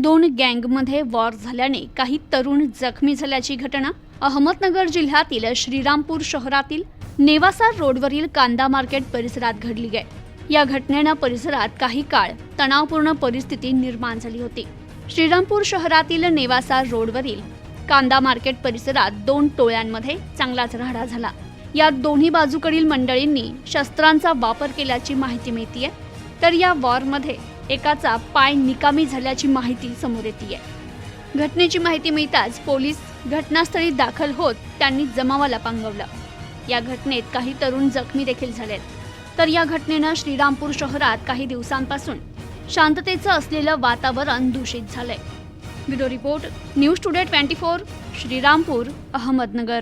दोन गँगमध्ये वॉर झाल्याने काही तरुण जखमी झाल्याची घटना अहमदनगर जिल्ह्यातील श्रीरामपूर शहरातील नेवासा रोडवरील कांदा मार्केट परिसरात घडली आहे. या घटनेनं परिसरात काही काळ तणावपूर्ण परिस्थिती निर्माण झाली होती. श्रीरामपूर शहरातील नेवासा रोडवरील कांदा मार्केट परिसरात दोन टोळ्यांमध्ये चांगलाच राहडा झाला. या दोन्ही बाजूकडील मंडळींनी शस्त्रांचा वापर केल्याची माहिती मिळतीये. तर या वॉरमध्ये एकाचा पाय निकामी झाल्याची माहिती समोर येते घटनेची माहिती मिळताच पोलीस घटनास्थळी दाखल होत त्यांनी जमावाला पांगवलं. या घटनेत काही तरुण जखमी देखील झालेत. तर या घटनेनं श्रीरामपूर शहरात काही दिवसांपासून शांततेचं असलेलं वातावरण दूषित झालंय. Bureau report news today twenty four Shrirampur Ahmednagar.